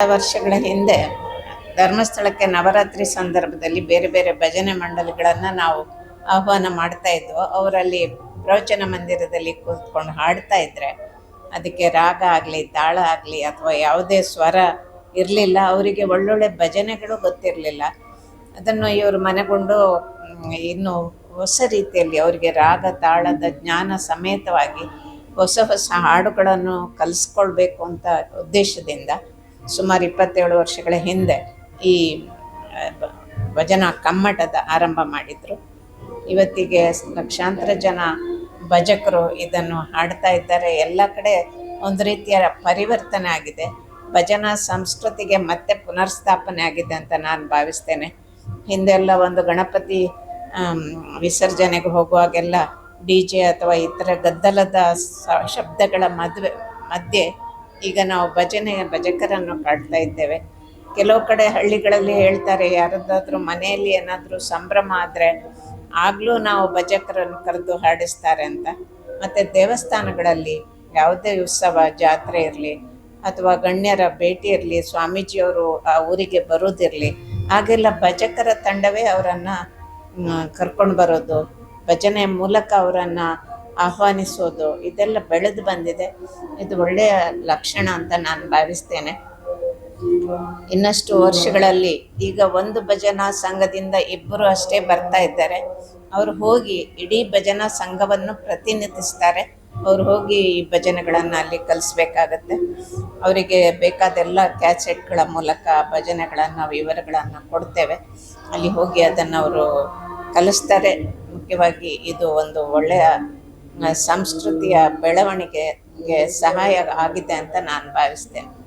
ವರ್ಷಗಳ ಹಿಂದೆ ಧರ್ಮಸ್ಥಳಕ್ಕೆ ನವರಾತ್ರಿ ಸಂದರ್ಭದಲ್ಲಿ ಬೇರೆ ಬೇರೆ ಭಜನೆ ಮಂಡಳಿಗಳನ್ನು ನಾವು ಆಹ್ವಾನ ಮಾಡ್ತಾ ಇದ್ವು. ಅವರಲ್ಲಿ ಪ್ರವಚನ ಮಂದಿರದಲ್ಲಿ ಕೂತ್ಕೊಂಡು ಹಾಡ್ತಾ ಇದ್ರೆ ಅದಕ್ಕೆ ರಾಗ ಆಗಲಿ, ತಾಳ ಆಗಲಿ ಅಥವಾ ಯಾವುದೇ ಸ್ವರ ಇರಲಿಲ್ಲ. ಅವರಿಗೆ ಒಳ್ಳೊಳ್ಳೆ ಭಜನೆಗಳು ಗೊತ್ತಿರಲಿಲ್ಲ. ಅದನ್ನು ಇವರು ಮನೆಗೊಂಡು ಇನ್ನು ಹೊಸ ರೀತಿಯಲ್ಲಿ ಅವರಿಗೆ ರಾಗ, ತಾಳದ ಜ್ಞಾನ ಸಮೇತವಾಗಿ ಹೊಸ ಹೊಸ ಹಾಡುಗಳನ್ನು ಕಲಿಸ್ಕೊಳ್ಬೇಕು ಅಂತ ಉದ್ದೇಶದಿಂದ ಸುಮಾರು ಇಪ್ಪತ್ತೇಳು ವರ್ಷಗಳ ಹಿಂದೆ ಈ ಭಜನಾ ಕಮ್ಮಟದ ಆರಂಭ ಮಾಡಿದರು. ಇವತ್ತಿಗೆ ಲಕ್ಷಾಂತರ ಜನ ಭಜಕರು ಇದನ್ನು ಹಾಡ್ತಾ ಇದ್ದಾರೆ. ಎಲ್ಲ ಕಡೆ ಒಂದು ರೀತಿಯ ಪರಿವರ್ತನೆ ಆಗಿದೆ. ಭಜನಾ ಸಂಸ್ಕೃತಿಗೆ ಮತ್ತೆ ಪುನರ್ಸ್ಥಾಪನೆ ಆಗಿದೆ ಅಂತ ನಾನು ಭಾವಿಸ್ತೇನೆ. ಹಿಂದೆಲ್ಲ ಒಂದು ಗಣಪತಿ ವಿಸರ್ಜನೆಗೆ ಹೋಗುವಾಗೆಲ್ಲ ಡಿ ಜೆ ಅಥವಾ ಇತರ ಗದ್ದಲದ ಶಬ್ದಗಳ ಮದುವೆ, ಮಧ್ಯೆ ಈಗ ನಾವು ಭಜನೆ, ಭಜಕರನ್ನು ಕಾಡ್ತಾ ಇದ್ದೇವೆ. ಕೆಲವು ಕಡೆ ಹಳ್ಳಿಗಳಲ್ಲಿ ಹೇಳ್ತಾರೆ, ಯಾರದ್ದಾದ್ರೂ ಮನೆಯಲ್ಲಿ ಏನಾದರೂ ಸಂಭ್ರಮ ಆದರೆ ಆಗಲೂ ನಾವು ಭಜಕರನ್ನು ಕರೆದು ಹಾಡಿಸ್ತಾರೆ ಅಂತ. ಮತ್ತು ದೇವಸ್ಥಾನಗಳಲ್ಲಿ ಯಾವುದೇ ಉತ್ಸವ, ಜಾತ್ರೆ ಇರಲಿ ಅಥವಾ ಗಣ್ಯರ ಭೇಟಿ ಇರಲಿ, ಸ್ವಾಮೀಜಿಯವರು ಆ ಊರಿಗೆ ಬರೋದಿರಲಿ, ಹಾಗೆಲ್ಲ ಭಜಕರ ತಂಡವೇ ಅವರನ್ನು ಕರ್ಕೊಂಡು ಬರೋದು. ಭಜನೆ ಮೂಲಕ ಅವರನ್ನು ಆಹ್ವಾನಿಸೋದು, ಇದೆಲ್ಲ ಬೆಳೆದು ಬಂದಿದೆ. ಇದು ಒಳ್ಳೆಯ ಲಕ್ಷಣ ಅಂತ ನಾನು ಭಾವಿಸ್ತೇನೆ. ಇನ್ನಷ್ಟು ವರ್ಷಗಳಲ್ಲಿ ಈಗ ಒಂದು ಭಜನಾ ಸಂಘದಿಂದ ಇಬ್ಬರು ಅಷ್ಟೇ ಬರ್ತಾ ಇದ್ದಾರೆ. ಅವರು ಹೋಗಿ ಇಡೀ ಭಜನಾ ಸಂಘವನ್ನು ಪ್ರತಿನಿಧಿಸ್ತಾರೆ. ಅವ್ರು ಹೋಗಿ ಈ ಭಜನೆಗಳನ್ನು ಅಲ್ಲಿ ಕಲಿಸ್ಬೇಕಾಗತ್ತೆ. ಅವರಿಗೆ ಬೇಕಾದೆಲ್ಲ ಕ್ಯಾಸೆಟ್ಗಳ ಮೂಲಕ ಭಜನೆಗಳನ್ನು, ವಿವರಗಳನ್ನು ಕೊಡ್ತೇವೆ. ಅಲ್ಲಿ ಹೋಗಿ ಅದನ್ನು ಅವರು ಕಲಿಸ್ತಾರೆ. ಮುಖ್ಯವಾಗಿ ಇದು ಒಂದು ಒಳ್ಳೆಯ ಸಂಸ್ಕೃತಿಯ ಬೆಳವಣಿಗೆಗೆ ಸಹಾಯ ಆಗಿದೆ ಅಂತ ನಾನು ಭಾವಿಸ್ತೇನೆ.